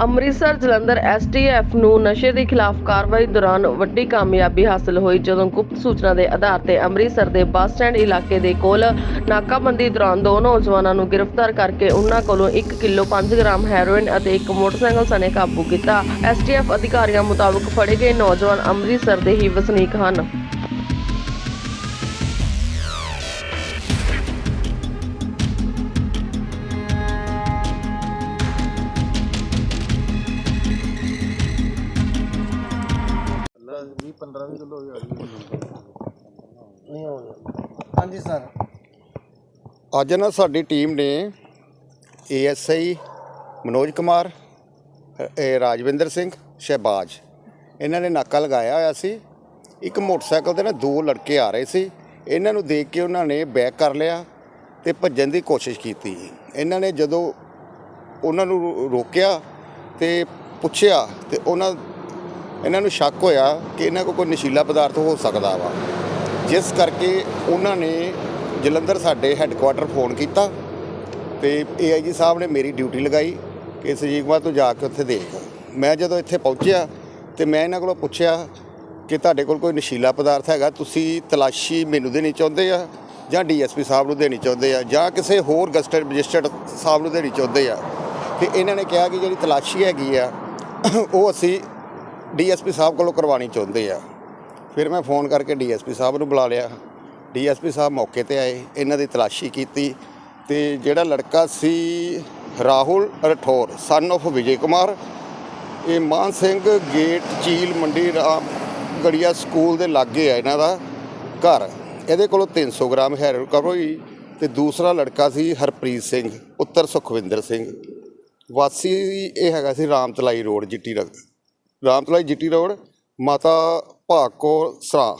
Amritsar Jalandhar STF ਨੂੰ ਨਸ਼ੇ ਦੇ ਖਿਲਾਫ ਕਾਰਵਾਈ ਦੌਰਾਨ ਵੱਡੀ ਕਾਮਯਾਬੀ ਹਾਸਲ ਹੋਈ ਜਦੋਂ ਗੁਪਤ ਸੂਚਨਾ ਦੇ ਆਧਾਰ ਤੇ ਅੰਮ੍ਰਿਤਸਰ ਦੇ ਬੱਸ ਸਟੈਂਡ ਇਲਾਕੇ ਦੇ ਕੋਲ ਨਾਕਾਬੰਦੀ ਦੌਰਾਨ ਦੋ ਨੌਜਵਾਨਾਂ ਨੂੰ ਗ੍ਰਿਫਤਾਰ ਕਰਕੇ ਉਹਨਾਂ ਕੋਲੋਂ 1 ਕਿਲੋ 5 ਗ੍ਰਾਮ ਹੈਰੋਇਨ ਅਤੇ ਇੱਕ ਮੋਟਰਸਾਈਕਲ ਸਣੇ ਕਾਬੂ ਕੀਤਾ। ਐਸਟੀਐਫ ਅਧਿਕਾਰੀਆਂ ਮੁਤਾਬਕ ਫੜੇ ਗਏ ਨੌਜਵਾਨ ਅੰਮ੍ਰਿਤਸਰ ਦੇ ਹੀ ਵਸਨੀਕ ਹਨ। ਵੀਹ 15 ਵੀ ਕਿਲੋ ਹੋ ਗਈ ਨਹੀਂ ਹੋਣੀ ਹਾਂਜੀ ਸਰ। ਅੱਜ ਨਾ ਸਾਡੀ ਟੀਮ ਨੇ ਏਐਸਆਈ ਮਨੋਜ ਕੁਮਾਰ ਇਹ ਰਾਜਵਿੰਦਰ ਸਿੰਘ ਸ਼ਹਿਬਾਜ਼। ਇਹਨਾਂ ਨੇ ਨਾਕਾ ਲਗਾਇਆ ਹੋਇਆ ਸੀ। ਇੱਕ ਮੋਟਰਸਾਈਕਲ ਤੇ ਨਾ ਦੋ ਲੜਕੇ ਆ ਰਹੇ ਸੀ। ਇਹਨਾਂ ਨੂੰ ਦੇਖ ਕੇ ਉਹਨਾਂ ਨੇ ਬੈਕ ਕਰ ਲਿਆ ਤੇ ਭੱਜਣ ਦੀ ਕੋਸ਼ਿਸ਼ ਕੀਤੀ। ਇਹਨਾਂ ਨੇ ਜਦੋਂ ਉਹਨਾਂ ਨੂੰ ਰੋਕਿਆ ਤੇ ਪੁੱਛਿਆ ਤੇ ਉਹਨਾਂ ਇਹਨਾਂ ਨੂੰ ਸ਼ੱਕ ਹੋਇਆ ਕਿ ਇਹਨਾਂ ਕੋਲ ਕੋਈ ਨਸ਼ੀਲਾ ਪਦਾਰਥ ਹੋ ਸਕਦਾ ਵਾ। ਜਿਸ ਕਰਕੇ ਉਹਨਾਂ ਨੇ ਜਲੰਧਰ ਸਾਡੇ ਹੈੱਡਕੁਆਟਰ ਫੋਨ ਕੀਤਾ ਤੇ ਏਆਈਜੀ ਸਾਹਿਬ ਨੇ ਮੇਰੀ ਡਿਊਟੀ ਲਗਾਈ ਕਿ ਸੰਜੀਵ ਤੋਂ ਜਾ ਕੇ ਉੱਥੇ ਦੇਖ। ਮੈਂ ਜਦੋਂ ਇੱਥੇ ਪਹੁੰਚਿਆ ਤੇ ਮੈਂ ਇਹਨਾਂ ਕੋਲੋਂ ਪੁੱਛਿਆ ਕਿ ਤੁਹਾਡੇ ਕੋਲ ਕੋਈ ਨਸ਼ੀਲਾ ਪਦਾਰਥ ਹੈਗਾ, ਤੁਸੀਂ ਤਲਾਸ਼ੀ ਮੈਨੂੰ ਦੇਣੀ ਚਾਹੁੰਦੇ ਆ ਜਾਂ ਡੀਐਸਪੀ ਸਾਹਿਬ ਨੂੰ ਦੇਣੀ ਚਾਹੁੰਦੇ ਆ ਜਾਂ ਕਿਸੇ ਹੋਰ ਗਸਟਡ ਰਜਿਸਟਰਡ ਸਾਹਿਬ ਨੂੰ ਦੇਣੀ ਚਾਹੁੰਦੇ ਆ? ਤੇ ਇਹਨਾਂ ਨੇ ਕਿਹਾ ਕਿ ਜਿਹੜੀ ਤਲਾਸ਼ੀ ਹੈਗੀ ਆ, ਉਹ ਅਸੀਂ ਡੀਐਸਪੀ ਸਾਹਿਬ ਕੋਲੋਂ ਕਰਵਾਉਣੀ ਚਾਹੁੰਦੇ ਆ। ਫਿਰ ਮੈਂ ਫੋਨ ਕਰਕੇ ਡੀਐਸਪੀ ਸਾਹਿਬ ਨੂੰ ਬੁਲਾ ਲਿਆ। ਡੀਐਸਪੀ ਸਾਹਿਬ ਮੌਕੇ ਤੇ ਆਏ, ਇਹਨਾਂ ਦੀ ਤਲਾਸ਼ੀ ਕੀਤੀ ਤੇ ਜਿਹੜਾ ਲੜਕਾ ਸੀ ਰਾਹੁਲ ਰਠੌਰ ਸਨ of ਵਿਜੇ ਕੁਮਾਰ, ਇਹ ਮਾਨ ਸਿੰਘ ਗੇਟ ਚੀਲ ਮੰਡੀ ਰਾਮ ਗੜੀਆ ਸਕੂਲ ਦੇ ਲਾਗੇ ਆ ਇਹਨਾਂ ਦਾ ਘਰ। ਇਹਦੇ ਕੋਲੋਂ 300 ਗ੍ਰਾਮ ਹੈਰੋਇਨ ਰਿਕਵਰ ਹੋਈ ਤੇ ਦੂਸਰਾ ਲੜਕਾ ਸੀ ਹਰਪ੍ਰੀਤ ਸਿੰਘ, ਪੁੱਤਰ ਸੁਖਵਿੰਦਰ ਸਿੰਘ। ਵਾਸੀ ਇਹ ਹੈਗਾ ਸੀ ਰਾਮਤਲਾਈ ਰੋਡ, ਜਿੱਟੀ ਰਗ ਰਾਮਤਲਾਈ ਜਿੱਟੀ ਰੋਡ ਮਾਤਾ ਭਾਕੋ ਸਰਾ।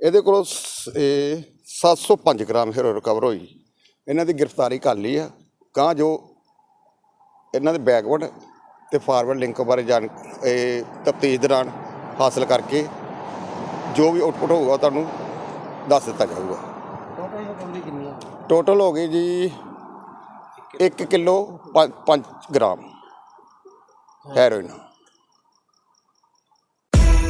ਇਹਦੇ ਕੋਲੋਂ ਸ- ਇਹ 705 ਗ੍ਰਾਮ ਹੈਰੋ ਰਿਕਵਰ ਹੋਈ। ਇਹਨਾਂ ਦੀ ਗ੍ਰਿਫਤਾਰੀ ਕਰ ਲਈ ਆ। ਕਾਂ ਜੋ ਇਹਨਾਂ ਦੇ ਬੈਕਵਰਡ ਤੇ ਫਾਰਵਰਡ ਲਿੰਕ ਬਾਰੇ ਜਾਣ ਇਹ ਤਫਤੀਸ਼ ਦੌਰਾਨ ਹਾਸਲ ਕਰਕੇ ਜੋ ਵੀ ਆਊਟਪੁੱਟ ਹੋਊਗਾ ਤੁਹਾਨੂੰ ਦੱਸ ਦਿੱਤਾ ਜਾਊਗਾ। ਟੋਟਲ ਰਿਕਵਰੀ ਕਿੰਨੀ ਹੈ ਟੋਟਲ ਹੋ ਗਈ ਜੀ 1 ਕਿਲੋ 5 ਗ੍ਰਾਮ। ਹੈਰੋਇਨ